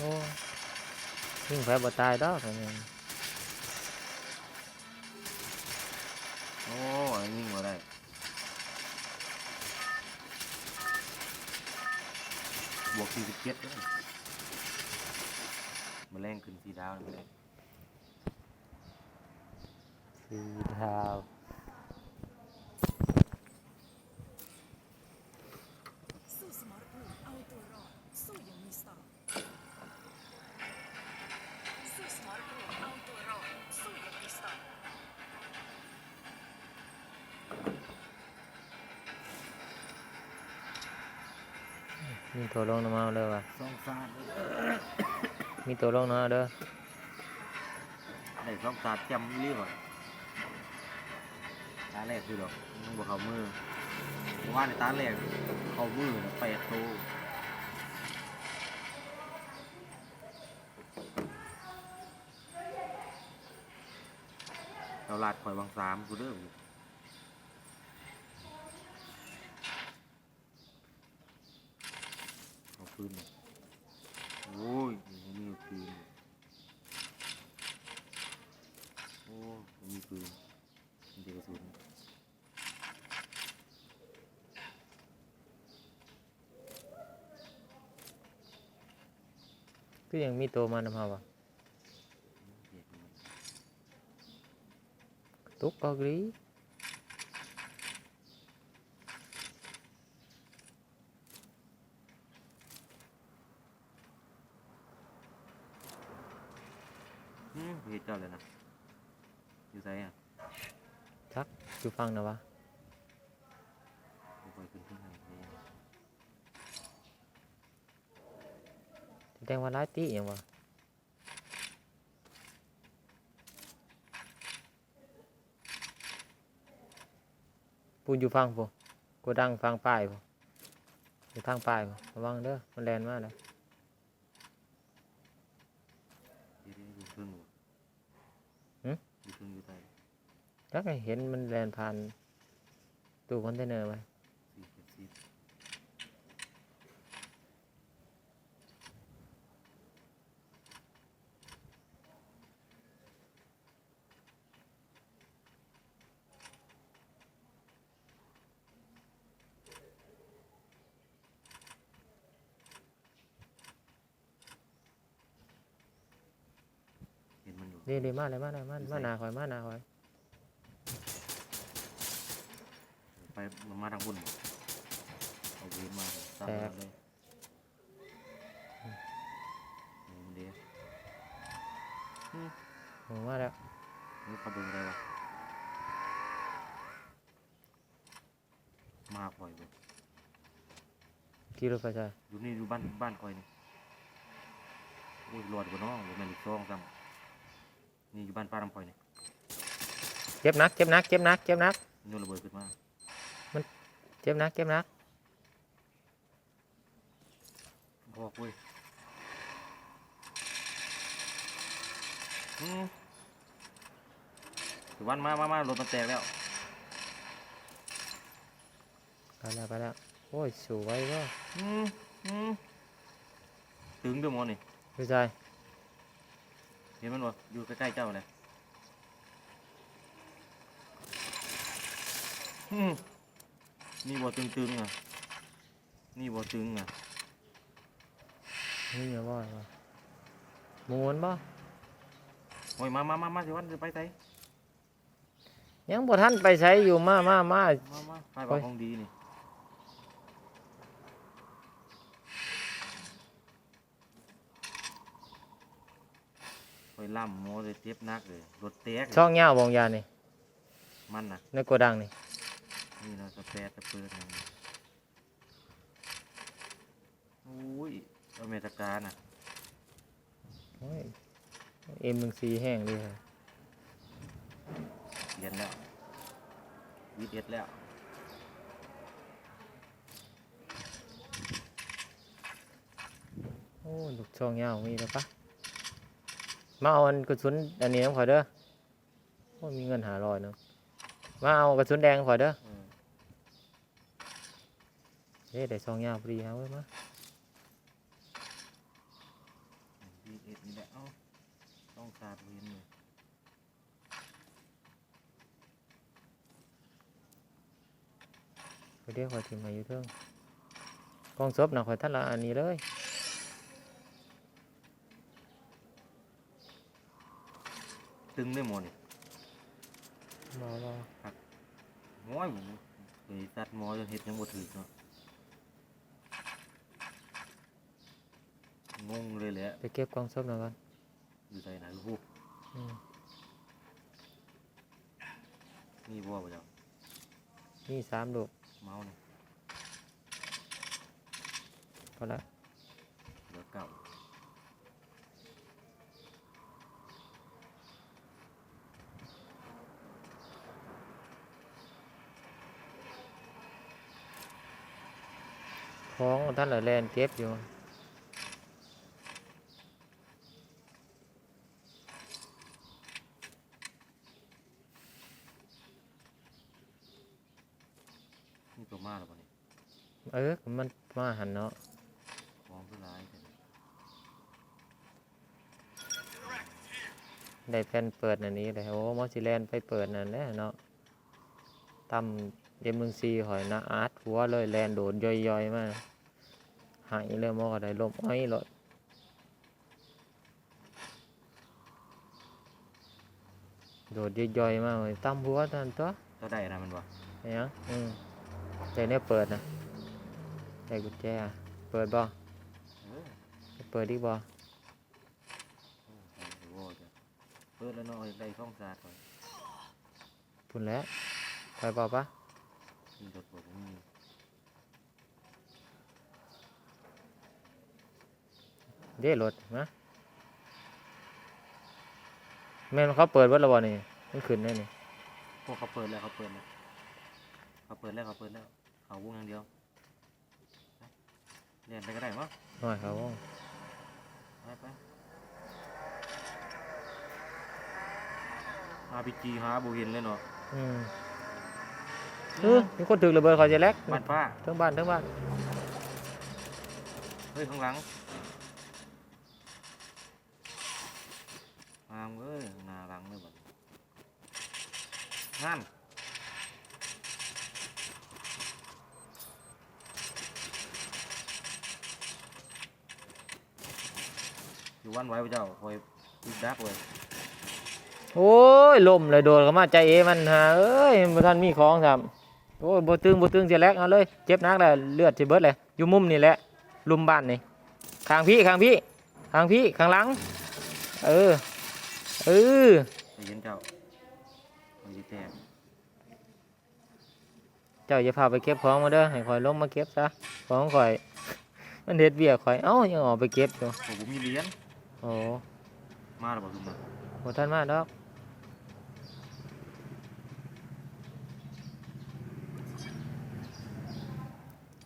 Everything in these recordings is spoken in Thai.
โอ้ยิงไฟบ่ตายดอกอันนี้โอ้ยยิ่งกว่าได้บวกสี่สิบเจ็ดเลยมาแรงขึ้นสีดาวเลยสีดาว สู้สมรภูมิเอาตัวรอด สู้อย่างมีสไตล์สู้สมรภูมิเอาตัวรอด สู้อย่างมีสไตล์ มีตัวลงน้ำมาเด้อว่ะสองสาดมีตัวลงน้ำมาเด้อได้สองสาดจำรีบอะตาแรกคือดอกมันบอกเขามือเพราะว่าในตาแรกเขามือนะแปดโตเราลาดข่อยบางสามกูเด้อเอาปืนมาโอ้ยมันมีปืนโอ้มันมีปืนมันจะกระสุน ก็ยังมีตัวมันมาว่ะเด็กมันตุกก็กรีอืมเฮ็ดเจ้าเลยนะอยู่ไสอะอยู่ฟังนะวะ แสดงว่าร้ายตีอย่างวะปูนอยู่ฟังปูกูดังฟังป้ายปูอยู่ทางป้ายปูระวังเด้อมันแลนมากเลยเดี๋ยวๆอยู่เพิ่งบ่หึอยู่เพิ่งอยู่ใต้แล้วก็เห็นมันแลนผ่านตู้คอนเทนเนอร์ไป เห็นมันอยู่นี่ดีมากเลยมากเลยมากมาหนาคอยมาหนาคอยไปมันมาทางบนบ่เอาเวรมาเลยตามมาเลยนี่มันเดียวโอ้มาแล้วนี่เขาเบิ่งอะไรวะมาปล่อยเลยขี่รถไปใช่อยู่นี่อยู่บ้านบ้านคอยนี่โอ้ยหลอดกว่าน้องบ่แม่นอีกซองซ้ำ นี่อยู่บ้านป้าลำคอยนี่เจ็บหนักเจ็บหนักเจ็บหนักเจ็บหนักโยนระเบิดขึ้นมาเจ็บหนักเจ็บหนักบอกเว้ยอืมถือวันมามามารถมันแตกแล้วไปแล้วไปแล้วโอ้ยสวยว่ะอืมอืมถึงเด้วยมอนี่ผู้ชาย เห็นมันบ่อยู่ใกล้ๆเจ้าเลยอืมนี่บ่ตึงๆอะนี่บ่ตึงอะนี่อย่าว่าว่ะหมูนบ่โอ้ยมามามามาสิวันจะไปไสยังบ่ทันไปใช้อยู่มามามามามาไปโอ้บอกยของดีนี่ ล่ำโมเลยเจ็บหนักเลยรถแตกเลยช่องเงาบองยานี่มันน่ะในโกดังนี่นี่นะสแปรสะเปิดนะโอ้ยอเมริกาน่ะโอ้ยเอ็มหนึ่งสี่แห้งดีเลยเปลี่ยนแล้ววิทเอ็ดแล้วโอ้ลูกช่องเงามีแล้วปะ มาเอาอันกระสุนอันนี้ของข่อยเด้อโอ้ยมีเงินหาร้อยเนาะมาเอากระสุนแดงของข่อยเด้อเออเฮ้ได้ช่องเงาพอดีเอาไว้มาเอาต้องสาดเวียนเลยไปเรียกข่อยทีมมาอยู่เทิงกองศพน่ะข่อยท่านละอันนี้เลย ตึงได้หมดนี่รอรอง้อยผมเคยตัดหมอจนเห็ดยังบ่ถึกเนาะงงเลยแหละไปเก็บกองศพหน่อยก่อนอยู่ใส่ไหนลูกอืมนี่บ่บ่เจ้านี่สามลูกเมาเนี่ยพอละเหลือเก่า ของท่านละแลนเก็บอยู่นี่ตัวมาแล้วบ่นี่เออ มันมาหันเนาะของคือหลายแต่ได้แผ่นเปิดอันนี้เลยโอ้มอสิแลนไปเปิดนั่นแหละเนาะตำเดมมึงซีหอยนะอาร์ตหัวเลยแลนโดดย่อยๆมา หายเลยมอก็ได้ลมอ้อยเลยโดดย่อยๆมาเลยตำหัวนั่นตัวตัวได้นะมันบ่ไอ้หยังอืมใจเนี่ยเปิดนะใจกุญแจอะเปิดบ่เออเปิดดีบ่โอ้ใส่หัวจ้ะเปิดแล้วเนาะได้ช่องสาดก่อนพุ่นแล้วไปบ่ปะมีรถบ่บ่มี เด้รถนะแม่นเขาเปิดวัดและบ่นี่มันขึ้นได้นี่พวกเขาเปิดแล้วเขาเปิดแล้วเขาเปิดแล้วเขาเปิดแล้วเขาวงอย่างเดียวไปเรียนไปก็ได้มั้งน้อยเขาวงไปไปอาพีจีหาบุเห็นเลยเนาะอืมเออมีคนถึกระเบิดเขาจะแลกบ้านป้าทั้งบ้านทั้งบ้านเฮ้ยข้างหลังามเอ้ยหนาหลังเลยบัดงานอยู่วันไว้พระเจ้าคอยยึดดักเว้ยโอ้ยลมเลยโดดเข้ามาใจเอมันหาเอ้ยบ่ทันมีของซ้ำโอ้ยบ่ตึงบ่ตึงจะแลกเอาเลย เจ็บนักแล้วเลือดสิเบิดเลยอยู่มุมนี่แหละลุมบ้านนี่ข้างพี่ข้างพี่ข้างพี่ข้างหลัง เออ เออใจเย็นเจ้าคอยยึดแตกเจ้าอย่าพาไปเก็บของมาเด้อให้ข่อยลงมาเก็บซะของข่อย มันเฮ็ดเบี้ยข่อยเอ้ายังออกไปเก็บอยู่ผมบ่มีเหรียญโอ้มาแล้วบ่คือมาบ่ทันมาดอก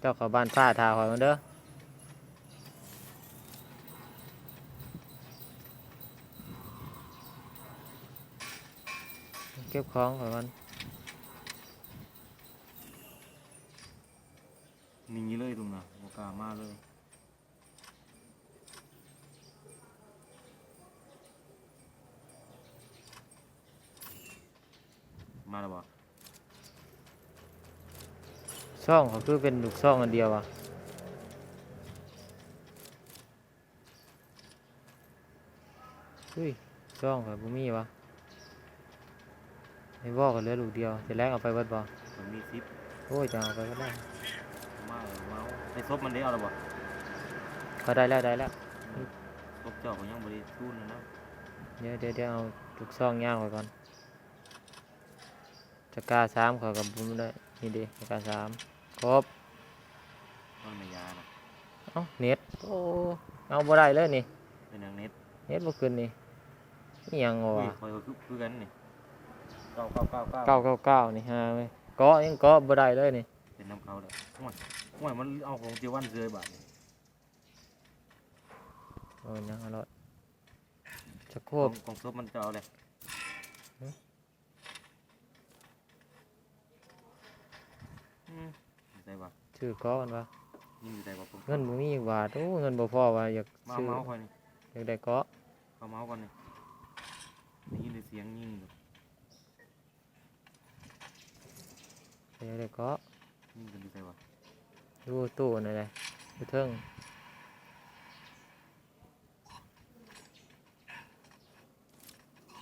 เจ้าเข้าบ้านป้าทาข่อยมาเด้อ เก็บของข่อยมันหนีเลยลุงนะบ่กล้ามาเลยมาแล้วบ่ซ่องเขาคือเป็นลูกซ่องอันเดียวอะอุ้ยซ่องข่อยบ่มีวะ ไอ้บอกกันเหลือลูกเดียวจะแลกเอาไปเบิดบ่ผมมีซิปโอ้ยจะเอาไปก็ได้มาเอามาเอาไอ้ซบมันได้เอาแล้วบ่เขาได้แล้วได้แล้วซบเจ้าก็ยังบ่ได้ทุนเลยนะเดี๋ยวเดี๋ยวเดี๋ยวเอาลูกซ่องย่างไว้ก่อนจะกล้าสามเขากับบุ้มได้นี่เดีจะกล้าสามครบมันไม่ยานะเอ้าเน็ตโอ้เอาบ่ได้เลยนี่เป็นอย่างเน็ตเน็ตบ่ขึ้นนี่นี่ยังอุ้วะยคอยก็คือคือกันนี่ เก้าเก้าเก้าเก้าเก้าเก้าเก้านี่ฮะเว้ยเกาะยังเกาะบ่ได้เลยนี่เป็นน้ำเขาเลยห่วยห่วยมันเอาของเจียววันเซยบาทนี่โอ้ยยังอร่อยจะโคขบองของซบมันจะเอาเลยหืออืมอยู่ใจบ่ชื่อเกาะกันวะยิ่งอยู่ใจบ่ผมเงินบ่มีอีกบาทโอ้เงินบ่พอว่าอยากมาซื้อเอามาเอาคอยนี่อยากได้เกาะเข้าเมาส์ก่อนนี่ได้ยินแต่เสียงยิงอยู่ เดี๋ยวเดี๋ยวก็ยิงกันดีใจวะดูตู้นั่นแหละดูเทิง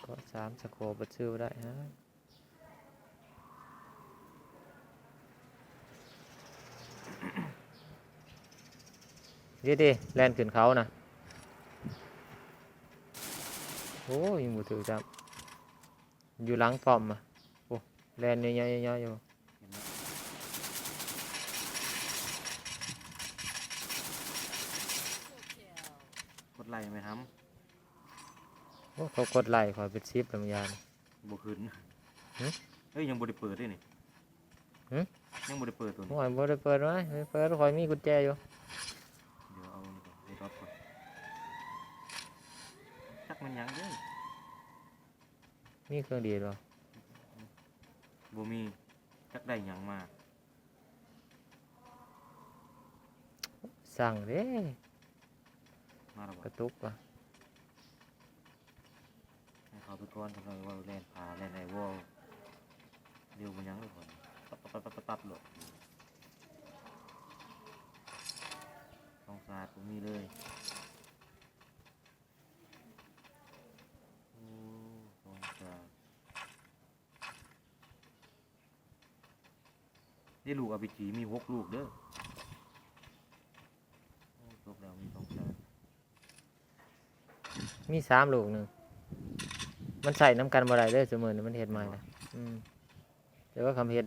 ก็สามสโคปชื่อบ่ได้ฮะเดี๋ยวดิแลนขึ้นเขานะโอ้ยมือถือจับอยู่หลังป้อมอะโอ้แลนเยอะๆๆๆอยู่ เห็นไหมกด ไล่ไหมครับโอ้เขากดไล่ขอยเป็นซิปลำยาน บ่ขึ้นหึเฮ้ยยังบ่ได้เปิดด้วยนี่หึ ยังบ่ได้เปิดตัวนี้โอ้ยบ่ได้เปิดไว้ไม่เปิดคอยมีกุญแจอยู่เดี๋ยวเอานี่ก่อนเอารอบก่อนจักมันยังเด้อมีเครื่องดีดบ่บ่มีจักได้หยังมาสั่งเด้ มาแล้วบ่กระตุกว่ะให้เขาไปก่อนทำไมว่าเล่นพาเล่นไอ้วอลเดี๋ยวมันยังเลยก่อนตับตับตับตับตับเลยต้องสาดผมมีเลยโอ้ต้องสาดนี่ลูกอ p จีมีหกลูกเด้อโอ้จบแล้วมีต้องสาด มีสามลูกหนึงมันใส่น้ำกันบ่ได้เด้อเสมอนี่มันเฮ็ดใหม่นะอืมแต่ว่าคำเฮ็ด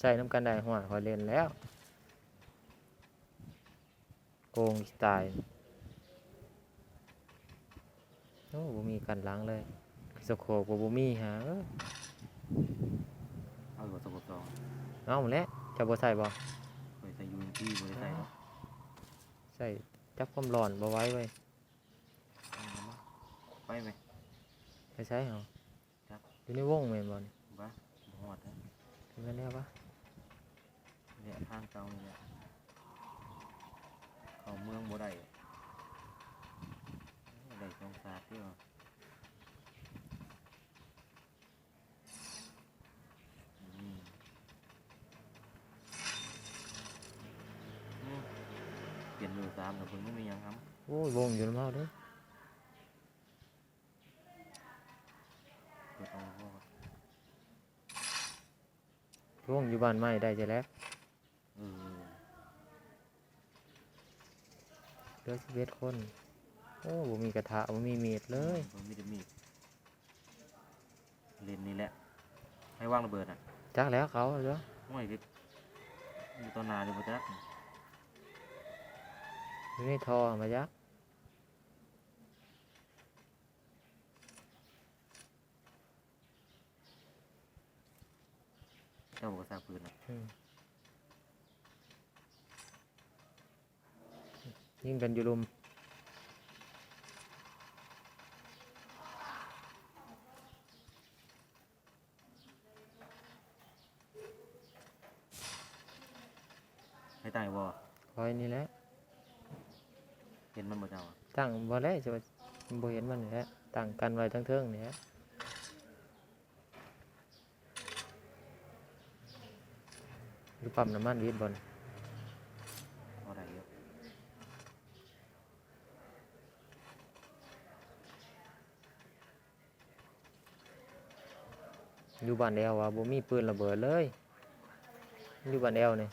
ใส่น้ำกันได้หัวคอยเล่นแล้ว โกงสไตล์โอ้บ่มีกันหล้างเลยสโคปก็บ่มีหาเอ้ยเอาอยู่กับสกปรกเอาแหล้วจะบ่ใส่บ่เคยใส่ยูนที่บริใส่เนาะใส่จับความร้อนบ่ไว้ไว้ยเอามา ไปไหมไปใช้เหรอครับอยู่ในวงแม่นบ่นี่บ้าหอดนะถึงกันแล้วปะเนี่ยทางเก่านี่แหละเข้าเมืองบ่ได้ได้สองสาดที่ว่าอืมอืมเปลี่ยนมือสามแต่เพิ่งไม่มีหยังครับโอ้ยวงอยู่น้ำเฮาเด้อ เปิดเอาพวก วงอยู่ บ้านใหม่ได้จะแล้วเออเหลือสิบเอ็ดคน โอ้บ่มีกระทะบ่มีมีดเลยมันมีแต่มีดเลนนี่แหละ ให้ว่างระเบิดอะจักแล้วเขาเด้อโอ้ยคืออยู่ตอนนาเดี๋ยวบ่จักอยู่ในทอมาจัก จ้าบอกว่าซากปืนอะอืมยิงกันอยู่ลุม ให้ตายบ่คอยนี่แหละเห็นมันบ่เจ้าอะตั้งบ่แล้วจะว่าบ่เห็นมันนี่แหละตั้งกันไว้ทั้งเทิงนี่แหละอยู่ ปั๊มน้ำมันวีดบนบ่ได้เยอะอยู่บ้านแอวว่าบ่มีปืนระเบิดเลยอยู่บ้านแอวนี่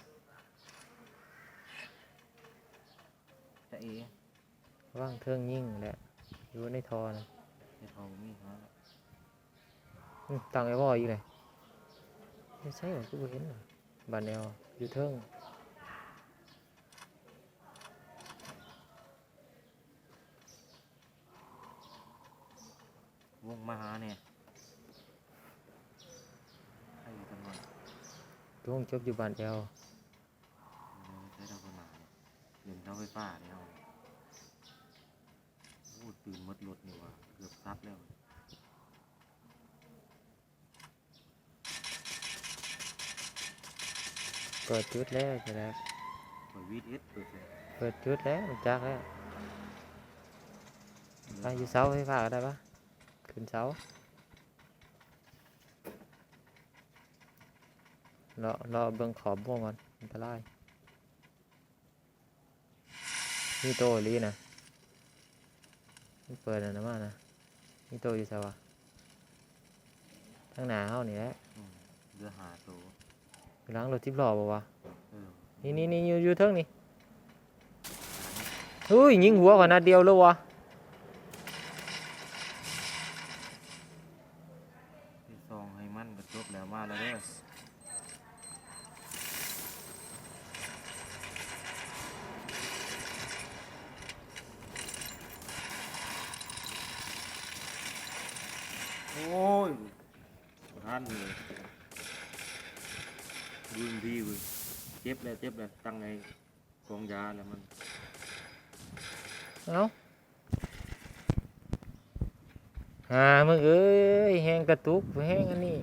จะเอ๋ว่างเทิงยิ่งแหละอยู่ในทอนะให้เขามีฮะอืมตั้งไอ้บ่ออีกเลยไม่ใช่หรอกูบ่เห็นหรอ บ้านแอวอยู่เทิงวงมาหาเนี่ยให้อยู่กันก่อนตวงจบอยู่บ้านแอวเดี๋ยวใช้ดาวมาเนี่ยเล่นเสาไฟฟ้าเนี่ยเอาโอ้ตื่นหมดรถนี่ว่ะเกือบซัดแล้ว ปิดจุดแล้วใช่แล้วเปิดวีดเอสเปิดเลยเปิดจุดแล้วมันจักแล้วอไปอยู่เสาไฟฟ้าก็ได้ปะขึ้นเสารอรอเบิ่งขอบม่วงก่อนอันตรายนี่โตอีหลีนะมันเปิดอันนะมานะนี่โตอยู่ไสวะทางหน้าเฮานี่แหละอืมเรือหาตัว อยู่หลังรถจิบล้อบ่วะเออนี่นี่นี่อยู่อยู่เทิงนี่เฮ้ยยิงหัวก่อนนัดเดียวเลยวะที่ซองให้มันก็จบแล้วมาแล้วเด้อโอ้ยบ่ทันเลยวิ่งดีเว้ย เจ็บเลยเจ็บเลยตั้งไงกองยาแล้วมันเอ้าหามึงเอ้ยแหงกระตุกแหงอันนี้